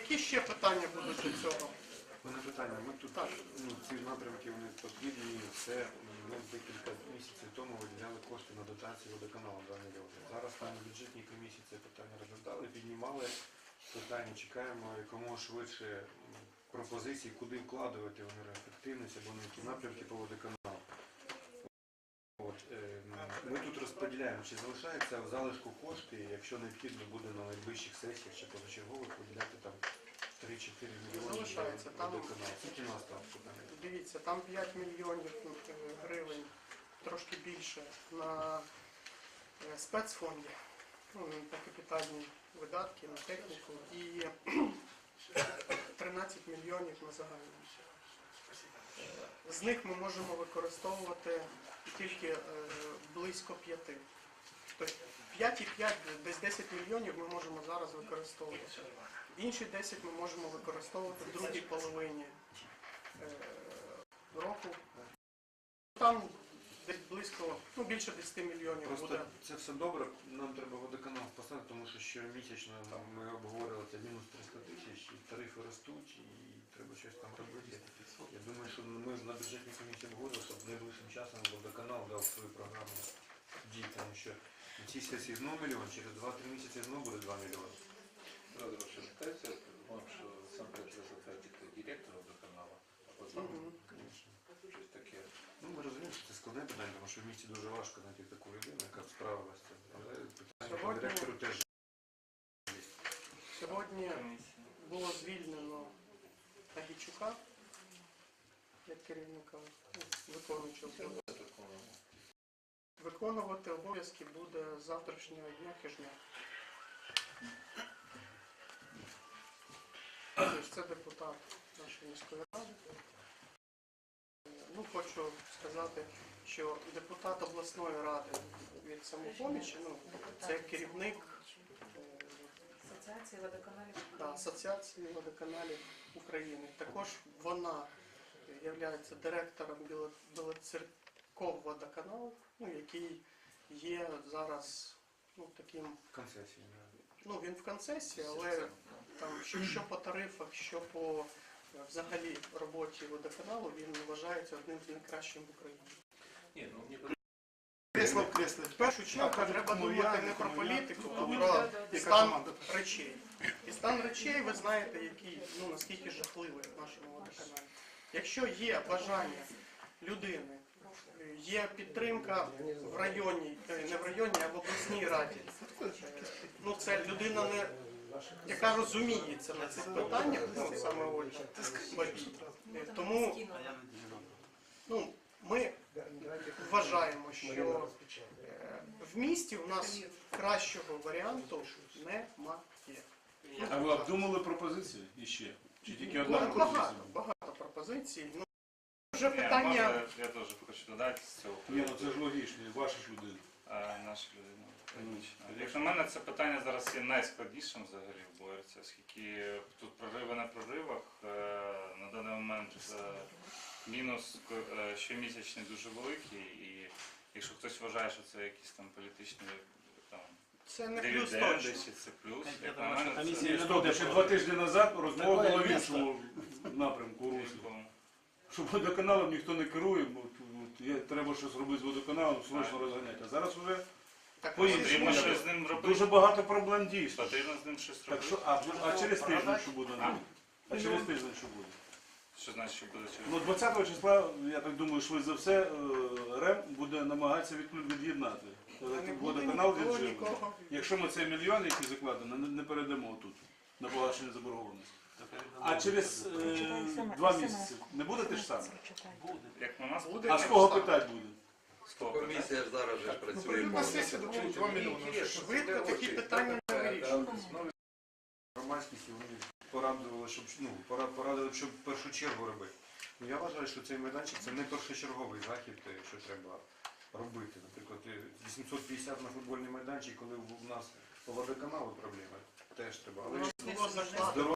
Які ще питання будуть до цього? Мене питання. Ми тут Так. ну, ці напрямки вони потрібні. Це ми декілька місяців тому виділяли кошти на дотації водоканалу 2 мільйони. Зараз там на бюджетній комісії це питання розглядали, піднімали питання, чекаємо якомога швидше пропозиції, куди вкладувати в енергоефективність або на які напрямки по водоканалу. Е, ми тут розподіляємо, чи залишається в залишку кошти, якщо необхідно буде на найближчих сесіях чи позачергових виділяти там 3-4 мільйони Залишається, там- Скільки у нас там? Дивіться, там 5 мільйонів е, гривень, трошки більше, на е, спецфонді, ну, на капітальні видатки, на техніку і 13 мільйонів на загальну. З них ми можемо використовувати тільки близько близько 5. Тобто 5,5, десь 10 мільйонів ми можемо зараз використовувати. Інші 10 ми можемо використовувати в другій половині е, року. Там близько, ну більше 10 мільйонів буде. Це все добре, нам треба водоканал поставити, тому що щомісячно там, ми обговорювали це мінус 300 тисяч, і тарифи ростуть, і треба щось там робити. Я думаю, що ми на бюджетній комісії обговорювали, щоб найближчим часом водоканал дав свою програму дій, тому що на цій сесії знову мільйон, через 2-3 місяці знову буде 2 мільйони. Що в місті дуже важко знайти таку людину, яка б справилася. Але питання по Сьогодні- директору теж. Сьогодні було звільнено Агічука як керівника ну, виконуючого. Виконувати обов'язки буде з завтрашнього дня хижня. Тобто це депутат нашої міської ради. Хочу сказати, що депутат обласної ради від самопомічі, ну, це керівник Асоціації водоканалів. да, Асоціації водоканалів України. Також вона є директором Біло- Білоцерков водоканалу, ну, який є зараз ну, таким, Концесії. ну він в концесії, але там що, що по тарифах, що по взагалі роботі водоканалу, він вважається одним з найкращих в Україні. Ні, ну мені Кресло в кресло. В першу чергу треба думати не про політику, а про стан речей. І стан речей, ви знаєте, який ну наскільки жахливий в нашому водоканалі. Якщо є бажання людини, є підтримка в районі, е, не в районі, а в обласній раді. Ну це людина не яка розуміється на цих питаннях, ну саме Ольга Бабій. Е, Тому ну, ми вважаємо, що е, в місті у нас кращого варіанту немає. А ви обдумали пропозиції іще? Чи тільки одна Багато, пропозиція? багато пропозицій. Ну, вже питання. я теж хочу додати з цього Ні, ну це ж логічно, ваша ж людина. е, наша людина. Логічно. Як на мене, це питання зараз є найскладнішим взагалі в Боярці, оскільки тут прориви на проривах. е, На даний момент е, мінус е, щомісячний дуже великий, і якщо хтось вважає, що це якісь там політичні там, Це не плюс точно. це плюс, як на думаю, що комісія Стоп, ще два тижні назад розмова Такое була в місто. іншому напрямку руслі. Якому- Що водоканалом ніхто не керує, бо є- треба щось робити з водоканалом, срочно розганяти. А зараз вже Так. Потрібно щось з ним робити. дуже багато проблем дійсно. Потрібно з ним щось Так робити. що, а, а через тиждень що буде? А? А через тиждень що буде? Що значить, що буде через Ну, 20 числа, я так думаю, швидше за все, е, РЕМ буде намагатися відклю- від'єднати не буде водоканал від нікого. Якщо ми цей мільйон, який закладено, не, не передамо тут на погашення заборгованості. А через е, два місяці не буде те ж саме? Як на нас Буде А з кого питати буде? Комісія ж зараз вже Ну, працює. прийдуть на сесію, допомогуть 2 мільйони. Швидко такі питання не вирішують. Громадськість і вони порадували, щоб ну, пора- порадили, щоб в першу чергу робити. Ну, я вважаю, що цей майданчик це не першочерговий захід, е, що треба робити. Наприклад, е, 850 на футбольний майданчик, коли в- у нас по водоканалу проблеми, теж треба. Але здоров'я